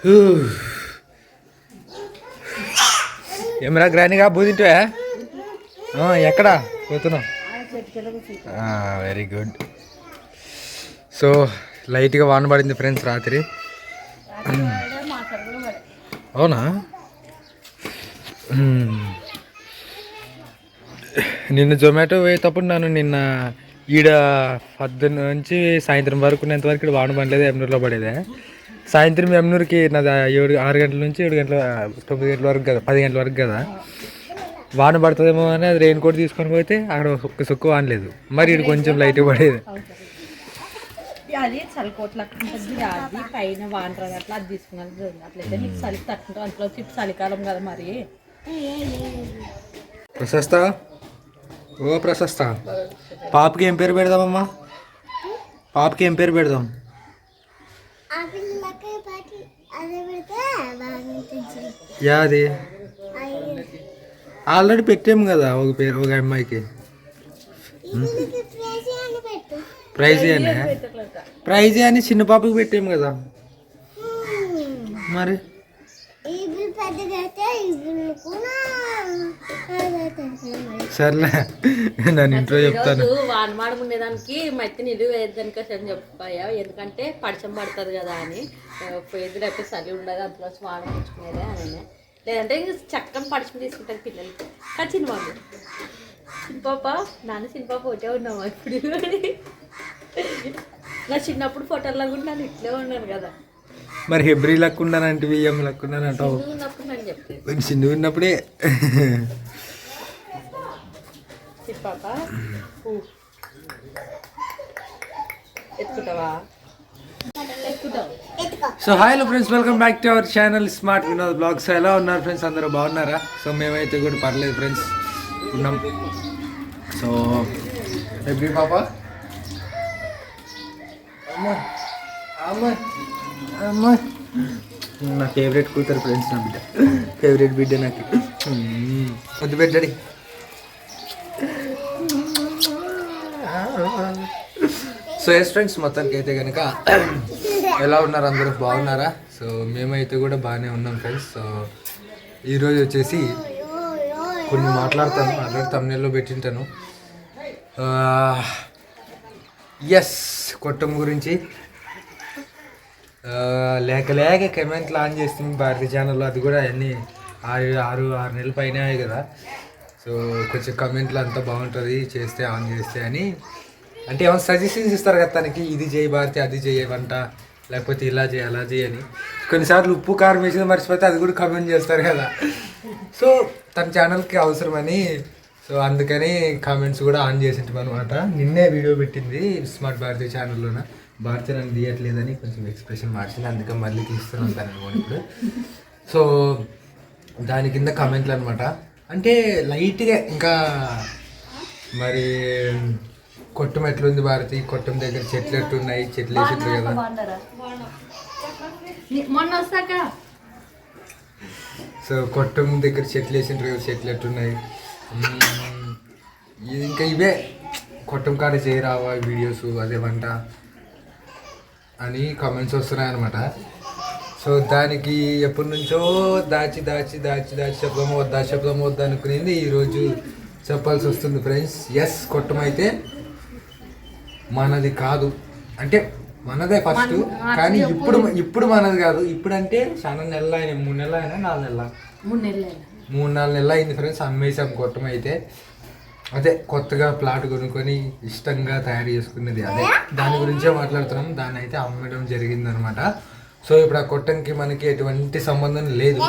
ఏమరా గ్రానిగా బూదింటివా ఎక్కడ? పోతున్నావు వెరీ గుడ్ సో లైట్గా వాన పడింది ఫ్రెండ్స్ రాత్రి. అవునా? నిన్న జొమాటో పోయేటప్పుడు నన్ను నిన్న ఈడ పద్దు నుంచి సాయంత్రం వరకు ఉన్నంత వరకు ఇక్కడ వాన పడలేదు ఎమ్నూరులో పడేదే. సాయంత్రం ఎమ్నూరుకి నాది ఏడు ఆరు గంటల నుంచి ఏడు గంటల తొమ్మిది గంటల వరకు కదా పది గంటల వరకు కదా. వాన పడుతుందేమో అని అది రెయిన్ కోట్ తీసుకొని పోతే అక్కడ ఒక్క సుక్కు వానలేదు మరి ఇది కొంచెం లైట్ పడేది. అది చలికోట్లు అట్లా ఉంటుంది అది పైన వాంటర్ అట్లా అది అట్లయితే నీకు చలి ఇప్పుడు చలికాలం కదా మరి. ప్రశస్త? ఓ ప్రశస్త. పాపకి ఏం పేరు పెడదామమ్మా? పాపకి ఏం పేరు పెడదాం ఆ పిల్లలకి పాటి అదే పెడితే బాగుంటుంది యాది? ఆల్రెడీ పెట్టాము కదా ఒక పేరు ఒక అమ్మాయికి. ప్రైజ్ అని ప్రైజ్ అని చిన్న పాపకి పెట్టాము కదా. మరి ఇవి పెద్దగా అయితే ఇవి కూడా సర్లే నేను ఇంట్లో చెప్తాను. ఈరోజు వానమాడం ఉండేదానికి మట్టి నిలువ వేయడానికి అని చెప్పాయా? ఎందుకంటే పడిచం పడుతుంది కదా అని. పోయేది లేకపోతే చలి ఉండదు అందులో వాన పుచ్చుకునేదే అని. లేదంటే ఇంక చక్కని పడిచం తీసుకుంటారు పిల్లలకి కానీ చిన్నబాబు. చిన్నపాప నాన్న చిన్నపాప ఒకటే ఉన్నామా ఇప్పుడు? నా చిన్నప్పుడు ఫోటోల్లో కూడా నన్ను ఇట్లే ఉన్నాను కదా. మరి హెబ్రి లక్కుండానంటే బియ్యం లక్కుండానంటావు చిన్నగా ఉన్నప్పుడు so hi hello friends welcome back to our channel smart Vinod vlogs. ఎలా ఉన్నారు ఫ్రెండ్స్? అందరూ బాగున్నారా? సో మేమైతే కూడా పర్లేదు ఫ్రెండ్స్. ఉన్నాం. సో ఎవ్రీ పాప? అమ్మా అమ్మా. నా ఫేవరెట్ కూతురు ఫ్రెండ్స్ నా బిడ్డ. ఫేవరెట్ బిడ్డ నాకు. వద్దు పెట్టడి సో ఎస్ ఫ్రెండ్స్ మొత్తానికి అయితే కనుక ఎలా ఉన్నారు అందరూ? బాగున్నారా? సో మేమైతే కూడా బాగానే ఉన్నాం ఫ్రెండ్స్ సో ఈరోజు వచ్చేసి కొన్ని మాట్లాడతాను ఆల్రెడీ తమిళలో పెట్టింటాను. ఎస్ కొట్టం గురించి లేక లేక కమెంట్లు ఆన్ చేస్తుంది భారతీయ ఛానల్లో అది కూడా అన్ని ఆరు ఆరు ఆరు నెలల పైన కదా. సో కొంచెం కమెంట్లు అంతా బాగుంటుంది. చేస్తే ఆన్ చేస్తే అని. అంటే ఏమైనా సజెషన్స్ ఇస్తారు కదా తనకి? ఇది చేయి భారతి అది చేయవంట లేకపోతే ఇలా చేయి అలా చేయని కొన్నిసార్లు ఉప్పు కారం వేసింది మర్చిపోతే అది కూడా కమెంట్ చేస్తారు కదా. సో తన ఛానల్కి అవసరమని. సో అందుకని కామెంట్స్ కూడా ఆన్ చేసింటాం అనమాట నిన్నే వీడియో పెట్టింది స్మార్ట్ భారతి ఛానల్లోన భారతి నన్ను తీయట్లేదని కొంచెం ఎక్స్ప్రెషన్ మార్చింది అందుకని మళ్ళీ తీస్తున్నాను తను అనుకోని ఇప్పుడు. సో దాని కింద కామెంట్లు అనమాట అంటే లైట్గా ఇంకా మరి కొట్టం ఎట్లుంది భారతి? కొట్టం దగ్గర చెట్లు ఎట్లున్నాయి చెట్లు వేసిండ్రు కదా. మొన్న వస్తాక. సో కొట్టం దగ్గర చెట్లు వేసిండ్రు కదా చెట్లు ఎట్లున్నాయి ఇంకా ఇవే. కొట్టం కాడ చేయరావా వీడియోస్ అదే వంట అని కామెంట్స్ వస్తున్నాయి అనమాట సో దానికి ఎప్పటి నుంచో దాచి దాచి దాచి దాచి చెప్దామో వద్దా చెప్దామో వద్దా అనుకునేది ఈరోజు చెప్పాల్సి వస్తుంది ఫ్రెండ్స్ ఎస్ కొట్టం అయితే మనది కాదు. అంటే మనదే ఫస్ట్ కానీ ఇప్పుడు ఇప్పుడు మనది కాదు. ఇప్పుడు అంటే చాలా నెలలు అయినాయి మూడు నెలలు అయినా నాలుగు నెలల? మూడు నెలలు మూడు నాలుగు నెలలు అయింది ఫ్రెండ్స్ అమ్మేసాం కొట్టం అయితే అదే కొత్తగా ప్లాట్ కొనుక్కొని ఇష్టంగా తయారు చేసుకున్నది అదే. దాని గురించే మాట్లాడుతున్నాం. దాన్ని అయితే అమ్మడం జరిగిందనమాట. సో ఇప్పుడు ఆ కొట్టంకి మనకి ఎటువంటి సంబంధం లేదు.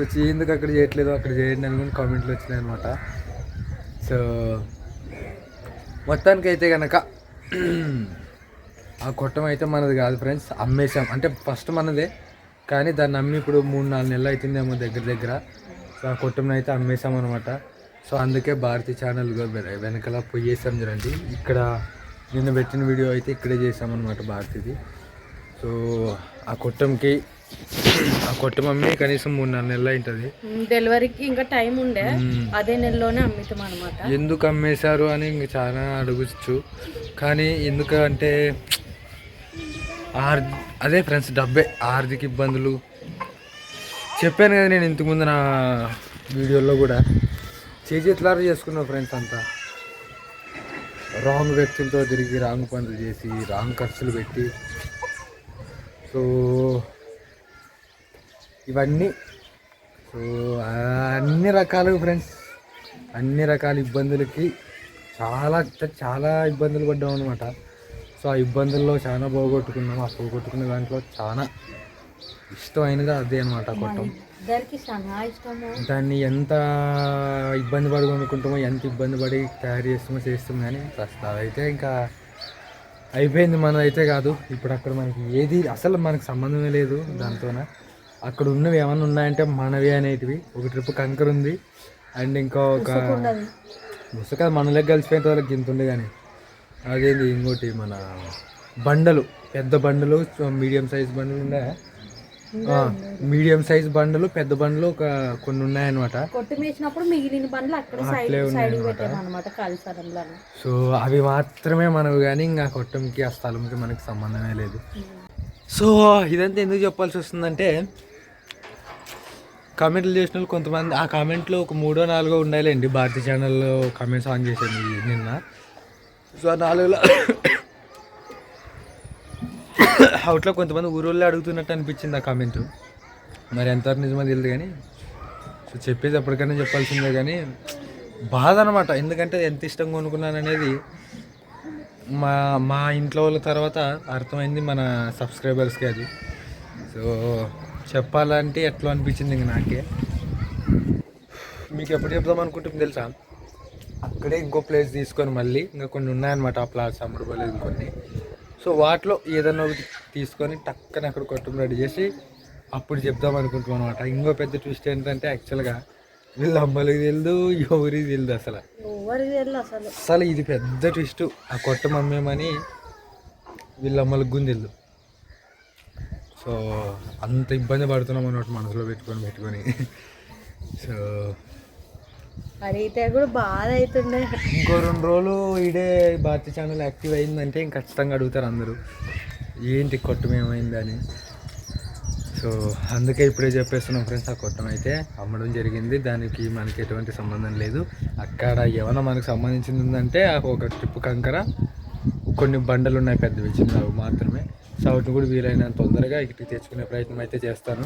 సో ఎందుకు అక్కడ చేయట్లేదు? అక్కడ చేయండి అని కూడా కామెంట్లు వచ్చినాయి అనమాట సో మొత్తానికి అయితే కనుక ఆ కొట్టం అయితే మనది కాదు ఫ్రెండ్స్. అమ్మేసాం అంటే ఫస్ట్ మనదే కానీ దాన్ని అమ్మి ఇప్పుడు మూడు నాలుగు నెలలు అవుతుందేమో దగ్గర దగ్గర. సో ఆ కొట్టంని అయితే అమ్మేసాం అనమాట సో అందుకే భారతీ ఛానల్ వెనకాల పోయేసాం చూడండి. ఇక్కడ నిన్న పెట్టిన వీడియో అయితే ఇక్కడే చేసామన్నమాట భారతిది. సో ఆ కొట్టంకి కొట్టం అమ్మి కనీసం మూడు నాలుగు నెలలు అవుతుంది డెలివరీకి ఇంకా టైం ఉండే అదే నెలలోనే అమ్మితాం అనమాట ఎందుకు అమ్మేశారు అని ఇంక చాలా అడగచ్చు. కానీ ఎందుకు అంటే ఆర్ అదే ఫ్రెండ్స్ డబ్బే ఆర్థిక ఇబ్బందులు. చెప్పాను కదా నేను ఇంతకుముందు నా వీడియోలో కూడా. చేతులారా చేసుకున్నాం ఫ్రెండ్స్ అంతా? రాంగ్ వ్యక్తులతో తిరిగి రాంగ్ పనులు చేసి రాంగ్ ఖర్చులు పెట్టి. సో ఇవన్నీ. సో అన్ని రకాలు ఫ్రెండ్స్ అన్ని రకాల ఇబ్బందులకి చాలా అంటే చాలా ఇబ్బందులు పడ్డాం అనమాట సో ఆ ఇబ్బందుల్లో చాలా పోగొట్టుకున్నాం. ఆ పోగొట్టుకున్న దాంట్లో చాలా ఇష్టమైనది అదే అనమాట కొట్టం. దాన్ని ఎంత ఇబ్బంది పడి కొనుక్కుంటామో ఎంత ఇబ్బంది పడి తయారు చేస్తామో చేస్తాం కానీ ప్రస్తుతం అదైతే ఇంకా అయిపోయింది మనదైతే కాదు. ఇప్పుడు అక్కడ మనకి ఏది అసలు మనకు సంబంధమే లేదు దాంతోన. అక్కడ ఉన్నవి ఏమన్నా ఉన్నాయంటే మనవి అనేటివి. ఒక ట్రిప్ కంకర ఉంది. అండ్ ఇంకా ఒక ముసక మనలోకి కలిసిపోయిన వాళ్ళకి ఇంత ఉండే కానీ అదేంది ఇంకోటి మన బండలు. పెద్ద బండలు మీడియం సైజ్ బండలు ఉన్నాయా మీడియం సైజ్ బండలు పెద్ద బండలు ఒక కొన్ని ఉన్నాయన్నమాట. కాలిసరంలో సో అవి మాత్రమే మనవి కానీ ఇంకా కొట్టంకి ఆ స్థలంకి మనకి సంబంధమే లేదు. సో ఇదంతా ఎందుకు చెప్పాల్సి వస్తుందంటే కామెంట్లు చేసిన వాళ్ళు కొంతమంది ఆ కామెంట్లో ఒక మూడో నాలుగో ఉండాలండి భారతీయ ఛానల్లో కామెంట్స్ ఆన్ చేసింది నిన్న. సో ఆ నాలుగులో అవుట్లో కొంతమంది ఊరోళ్ళు అడుగుతున్నట్టు అనిపించింది ఆ కామెంట్ మరి ఎంతవరకు నిజమో తెలియదు కానీ సో చెప్పేది ఎప్పటికైనా చెప్పాల్సిందే కానీ బాధ అనమాట ఎందుకంటే ఎంత ఇష్టంగా కొనుక్కున్నాను అనేది మా మా ఇంట్లో వాళ్ళ తర్వాత అర్థమైంది మన సబ్స్క్రైబర్స్కి అది. సో చెప్పాలంటే ఎట్లా అనిపించింది ఇంక నాకే? మీకు ఎప్పుడు చెప్దాం అనుకుంటుంది తెలుసా? అక్కడే ఇంకో ప్లేస్ తీసుకొని మళ్ళీ ఇంకా కొన్ని ఉన్నాయన్నమాట ఆ ప్లాట్స్ అమృతలేదు కొన్ని. సో వాటిలో ఏదైనా ఒకటి తీసుకొని టక్కన అక్కడ కొట్టం రెడీ చేసి అప్పుడు చెప్దాం అనుకుంటున్నాం అనమాట ఇంకో పెద్ద ట్విస్ట్ ఏంటంటే యాక్చువల్గా వీళ్ళ అమ్మలకి తెలియదు ఎవరికి తెలియదు అసలు. ఎవరికి తెలియదు అసలు. అసలు ఇది పెద్ద ట్విస్ట్ ఆ కొట్ట మమ్మేమని వీళ్ళ అమ్మలకు గుంది తెలియదు సో అంత ఇబ్బంది పడుతున్నాం అన్నమాట మనసులో పెట్టుకొని పెట్టుకొని. సో అడిగితే కూడా బాధ అవుతుండే ఇంకో రెండు రోజులు ఇడే భారతీయ ఛానల్ యాక్టివ్ అయిందంటే ఇంక ఖచ్చితంగా అడుగుతారు అందరూ. ఏంటి కొట్టం ఏమైందని సో అందుకే ఇప్పుడే చెప్పేస్తున్నాం ఫ్రెండ్స్ ఆ కొట్టం అయితే అమ్మడం జరిగింది. దానికి మనకి ఎటువంటి సంబంధం లేదు. అక్కడ ఏమైనా మనకు సంబంధించింది ఉందంటే ఆ ఒక ట్రిప్ కంకర. కొన్ని బండలు ఉన్నాయి పెద్దవి చిన్నవి మాత్రమే. సో కూడా వీలైనంత తొందరగా ఇక్కడికి తెచ్చుకునే ప్రయత్నం అయితే చేస్తాను.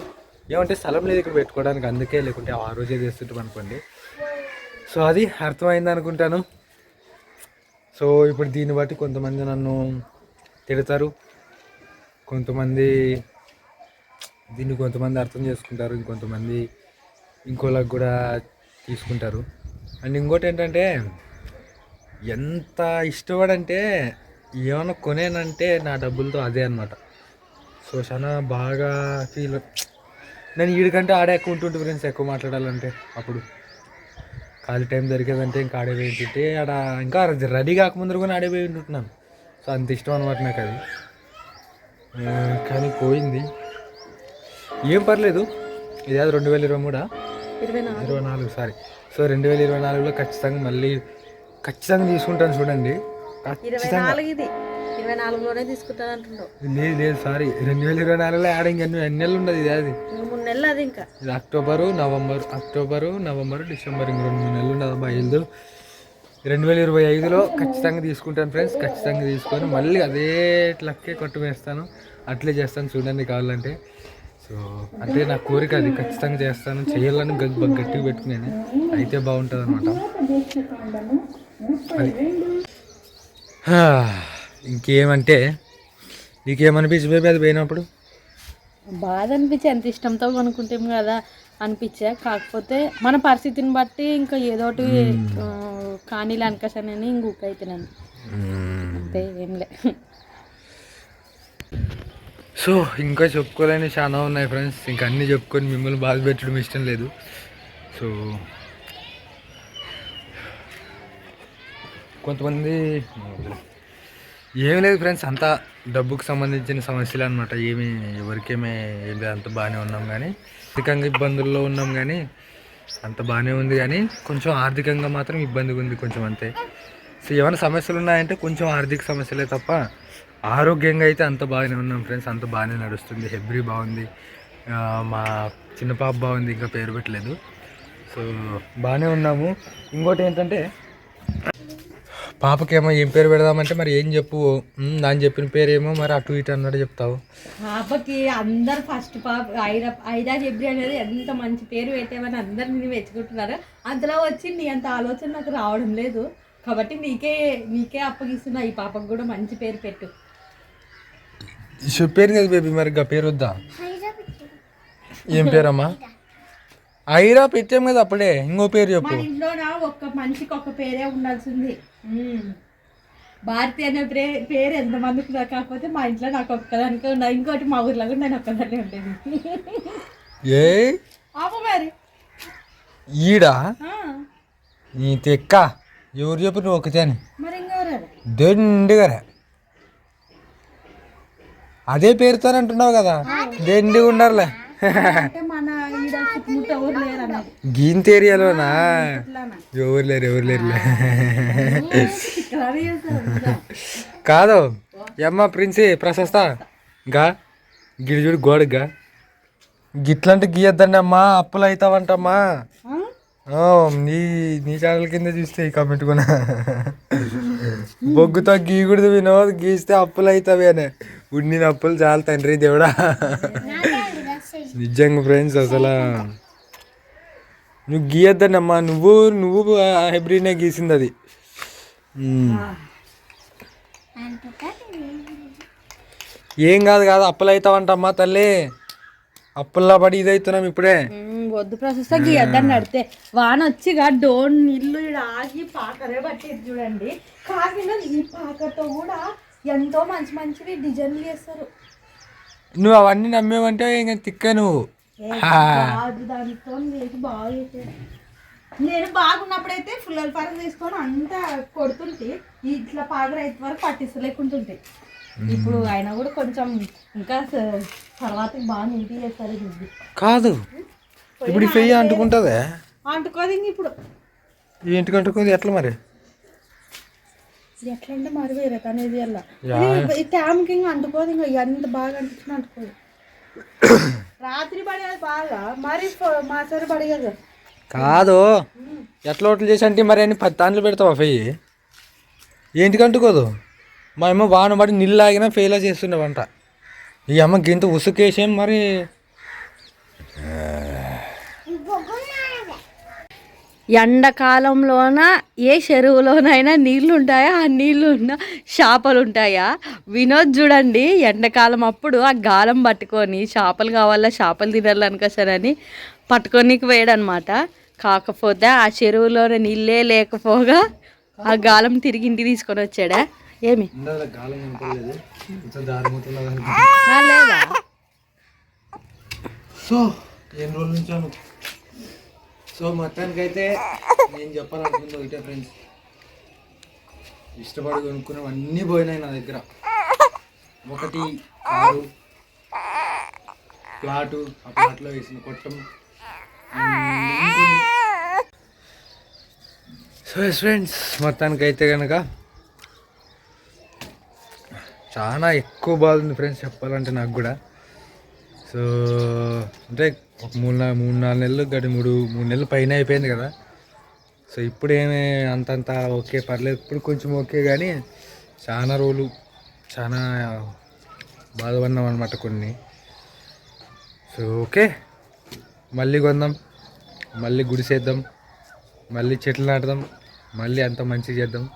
ఏమంటే స్థలం లేదు ఇక్కడ పెట్టుకోవడానికి అందుకే లేకుంటే ఆ రోజే చేస్తుంటాం అనుకోండి. సో అది అర్థమైంది అనుకుంటాను. సో ఇప్పుడు దీన్ని బట్టి కొంతమంది నన్ను తిడతారు. కొంతమంది దీన్ని కొంతమంది అర్థం చేసుకుంటారు. ఇంకొంతమంది ఇంకోళ్ళకి కూడా తీసుకుంటారు. అండ్ ఇంకోటి ఏంటంటే ఎంత ఇష్టపడంటే ఏమైనా కొనేనంటే నా డబ్బులతో అదే అనమాట సో చాలా బాగా ఫీల్ నేను వీడికంటే ఆడే ఎక్కువ ఉంటుంటే ఫ్రెండ్స్ ఎక్కువ మాట్లాడాలంటే అప్పుడు. ఖాళీ టైం దొరికేదంటే ఇంకా ఆడేపోయి ఉంటుంటే ఆడ ఇంకా రెడీ కాకముందు కూడా ఆడేపోయి ఉంటున్నాను. సో అంత ఇష్టం అనమాట నాకు అది కానీ పోయింది. ఏం పర్లేదు. ఇది అది రెండు వేల ఇరవై మూడా? ఇరవై నాలుగు. సారీ సో రెండు వేల ఇరవై నాలుగులో ఖచ్చితంగా మళ్ళీ ఖచ్చితంగా తీసుకుంటాను చూడండి. ఇరవై ఖచ్చితంగా నాలుగు ఇది. ఇరవై నాలుగులోనే తీసుకుంటాను అంటున్నావు లేదు లేదు సారీ. రెండు వేల ఇరవై నాలుగులో ఆడ ఇంకెన్ని ఎన్ని నెలలు ఉండదు ఇది అది? ఇంక మూడు నెలలు అది ఇంకా. ఇది October November October November December ఇంక రెండు మూడు నెలలు ఉండదు ఐదు. రెండు వేల ఇరవై ఐదులో ఖచ్చితంగా తీసుకుంటాను ఫ్రెండ్స్. ఖచ్చితంగా తీసుకొని మళ్ళీ అదే లక్కే కొట్టు వేస్తాను. అట్లే చేస్తాను చూడండి కావాలంటే. సో అంటే నా కోరిక అది. ఖచ్చితంగా చేస్తాను. చేయాలని గట్టిగా పెట్టుకునేది అయితే బాగుంటుంది అనమాట అది. ఇంకేమంటే నీకేమనిపించి బేబీ అది పోయినప్పుడు? బాధ అనిపించే ఎంత ఇష్టంతో కొనుక్కుంటాం కదా అనిపించా కాకపోతే మన పరిస్థితిని బట్టి ఇంకా ఏదో ఒకటి ఆ, కానీలు అనకసనని ఇంకొక అవుతున్నాను అంతే ఏం లే. సో ఇంకా చెప్పుకోలేని చాలా ఉన్నాయి ఫ్రెండ్స్. ఇంకా అన్నీ చెప్పుకొని మిమ్మల్ని బాధ పెట్టడం ఇష్టం లేదు. సో కొంతమంది ఏమి లేదు ఫ్రెండ్స్ అంతా డబ్బుకు సంబంధించిన సమస్యలు అనమాట ఏమి ఎవరికేమే ఏమి లేదు అంత బాగానే ఉన్నాం కానీ ఆర్థికంగా ఇబ్బందుల్లో ఉన్నాం కానీ అంత బాగానే ఉంది కానీ కొంచెం ఆర్థికంగా మాత్రం ఇబ్బందిగా ఉంది కొంచెం అంతే. సో ఏమైనా సమస్యలు ఉన్నాయంటే కొంచెం ఆర్థిక సమస్యలే తప్ప ఆరోగ్యంగా అయితే అంత బాగానే ఉన్నాం ఫ్రెండ్స్ అంత బాగానే నడుస్తుంది. హెబ్రి బాగుంది. మా చిన్న పాప బాగుంది ఇంకా పేరు పెట్టలేదు. సో బాగానే ఉన్నాము. ఇంకోటి ఏంటంటే పాపకేమో ఏం పేరు పెడదామంటే మరి ఏం చెప్పు? ఉమ్, దాని చెప్పిన పేరేమో మరి అటు ఇటు అన్నట్టు చెప్తావు. పాపకి అందరు ఫస్ట్ పాప ఐదా ఐదా జబ్రి అనేది ఎంత మంచి పేరు పెట్టామని అందరు నేను మెచ్చుకుంటున్నారు అంతలో వచ్చి నీ అంత ఆలోచన నాకు రావడం లేదు. కాబట్టి నీకే నీకే అప్పగిస్తున్నా ఈ పాపకు కూడా మంచి పేరు పెట్టు. చెప్పాను కదా బేబీ మరి గా పేరు వద్దా? ఏం పేరమ్మా? ఐరా పెట్టాం కదా అప్పుడే ఇంకో పేరు చెప్పు. ఇంట్లో ఒక్క మనిషికి ఒక పేరే ఉండాల్సింది. భారతి అనే పే పేరు ఎంతమందికి కాకపోతే మా ఇంట్లో నాకు ఒక్కదానికే ఉన్నది ఇంకోటి మా ఊర్లో కూడా నేను ఒక్కదాన్నే ఉండేది. ఏ? మరి. ఈడా? నీ తెక్క. ఎవరు చెప్పు నువ్వు ఒకతే అని? మరి ఇంకెవరు? దండిగా అదే పేరుతో అంటున్నావు కదా? దండిగా ఉండాలే అంటే మన ఈడ చుట్టుముట్ట ఎవరు లేరు అన్నది గీంత ఏరియాలోనా? ఎవరు లేరు ఎవరు చేస్తారు కాదు. ఎమ్మ ప్రిన్సి ప్రశస్త. గా గిడిజుడు గోడగా. గిట్లంటే గీయద్దండి అమ్మా అప్పులు అవుతావంటమ్మా నీ నీ ఛానల్ కింద చూస్తే ఈ కమెంట్ కూడా బొగ్గుతో గీయకూడదు వినోద్ గీస్తే అప్పులు అవుతావి అని. ఉండిన అప్పులు చాలు తండ్రి దేవుడా. నిజంగా ఫ్రెండ్స్ అసలు. నువ్వు గీయద్దండి అమ్మా నువ్వు నువ్వు హెబ్రినే గీసింది అది. ఏం కాదు కాదు అప్పులు అవుతావంటమ్మా తల్లి. అప్పుల్లా పడి ఇదవుతున్నాం ఇప్పుడే. వద్దు ప్రశస్త గీయద్దని నడితే వాన వచ్చిగా డోన్ నీళ్ళు ఆగి పాకరే పట్టేది చూడండి. కాకినాడ ఈ పాకతో కూడా ఎంతో మంచి మంచివి డిజైన్లు చేస్తారు. నువ్వు అవన్నీ నమ్మేవంటే ఇంకా తిక్క నువ్వు. నేను బాగున్నప్పుడైతే ఫుల్లల పరం తీసుకొని అంతా కొడుతుంటే ఇట్లా పాగర అయితే వరకు పట్టిస్తలేకుంటుంటే ఇప్పుడు ఆయన కూడా కొంచెం ఇంకా తర్వాత బాగా నీట్గా చేస్తారు కాదు. ఇప్పుడు అంటుకుంటుందే? అంటుకోదు ఇప్పుడు. ఇంటికి అంటుకుంది ఎట్లా మరి? ఇది ఎట్లా అంటే మరి వేరే అనేది అలా. ట్యామ్కి ఇంకా అంటుకోదు ఇంకా ఎంత బాగా అంటుకున్నా అంటుకోదు. రాత్రి పడేది బాగా మరి పడేది కాదు. ఎట్లా ఓట్లు చేసి అంటే మరి అన్ని పది తాన్లు పెడతావా పెయ్యి ఏంటికి అంటుకోదు మా అమ్మ వాన పడి నీళ్ళు ఆగినా ఫెయిల్ చేస్తుండేవంట. ఈ అమ్మ గింత ఉసుకేసేం మరి? ఎండాకాలంలోన ఏ చెరువులోనైనా నీళ్ళు ఉంటాయా ఆ నీళ్ళు ఉన్న చేపలు ఉంటాయా వినోద్ చూడండి ఎండాకాలం అప్పుడు ఆ గాలం పట్టుకొని చేపలు కావాలా చేపలు తినాలనుకోసారని పట్టుకోనికి పోయాడనమాట. కాకపోతే ఆ చెరువులోనే నీళ్ళే లేకపోగా ఆ గాలం తిరిగి ఇంటికి తీసుకొని వచ్చాడా? ఏమి? లేదా? సో ఎన్ని రోజుల నుంచాను సో మొత్తానికి అయితే నేను చెప్పాలనుకుంది ఒకటే ఫ్రెండ్స్ ఇష్టపడి కొనుక్కున్నాం అన్నీ పోయినాయి నా దగ్గర. ఒకటి కారు ప్లాటు ఆ ప్లాట్లో వేసిన కొట్టం సో ఫ్రెండ్స్ మొత్తానికి అయితే కనుక చాలా ఎక్కువ బాగుంది ఫ్రెండ్స్ చెప్పాలంటే నాకు కూడా. సో అంటే ఒక మూడు నాలుగు మూడు నాలుగు నెలలు గడి మూడు మూడు నెలలు పైన అయిపోయింది కదా. సో ఇప్పుడు ఏమి అంతంత ఓకే పర్లేదు. ఇప్పుడు కొంచెం ఓకే కానీ చాలా రోజులు చాలా బాధపడినాం అనమాట కొన్ని. So okay. మళ్ళీ కొందాం. మళ్ళీ గుడిసేద్దాం మళ్ళీ చెట్లు నాటుదాం. మళ్ళీ అంత మంచిగా చేద్దాం.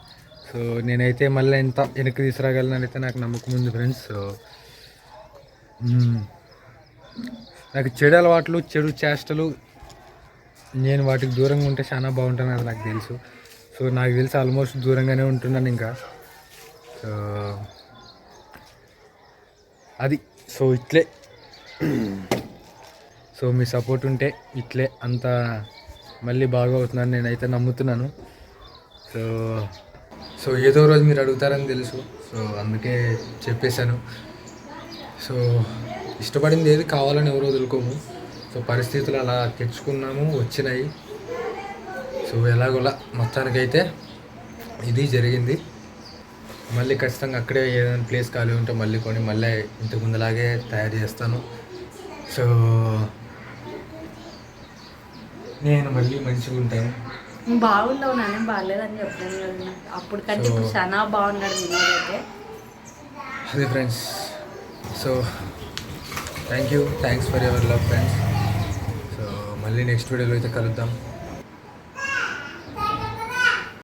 సో నేనైతే మళ్ళీ ఎంత వెనక్కి తీసుకురాగలను అయితే నాకు నమ్మకం ఉంది ఫ్రెండ్స్. సో నాకు చెడు అలవాట్లు చెడు చేష్టలు నేను వాటికి దూరంగా ఉంటే చాలా బాగుంటాను అది నాకు తెలుసు. సో నాకు తెలిసి ఆల్మోస్ట్ దూరంగానే ఉంటున్నాను ఇంకా. సో అది. సో ఇట్లే. సో మీ సపోర్ట్ ఉంటే ఇట్లే అంత మళ్ళీ బాగా అవుతున్నాను నేనైతే నమ్ముతున్నాను. సో సో ఏదో రోజు మీరు అడుగుతారని తెలుసు. సో అందుకే చెప్పేశాను. సో ఇష్టపడింది ఏది కావాలని ఎవరు వదులుకోము. సో పరిస్థితులు అలా తెచ్చుకున్నాము వచ్చినాయి. సో ఎలాగోలా మొత్తానికైతే ఇది జరిగింది. మళ్ళీ ఖచ్చితంగా అక్కడే ఏదైనా ప్లేస్ ఖాళీ ఉంటే మళ్ళీ కొని మళ్ళీ ఇంతకు ముందులాగే తయారు చేస్తాను. సో నేను మళ్ళీ మంచిగా ఉంటాను. బాగుండవు నాన్న బాగాలేదని నాకు. అప్పుడు కంటే ఇప్పుడు చాలా బాగున్నాడు అయితే అదే friends. So thank you thanks for your love friends so మళ్ళీ నెక్స్ట్ వీడియోలో అయితే కలుద్దాం.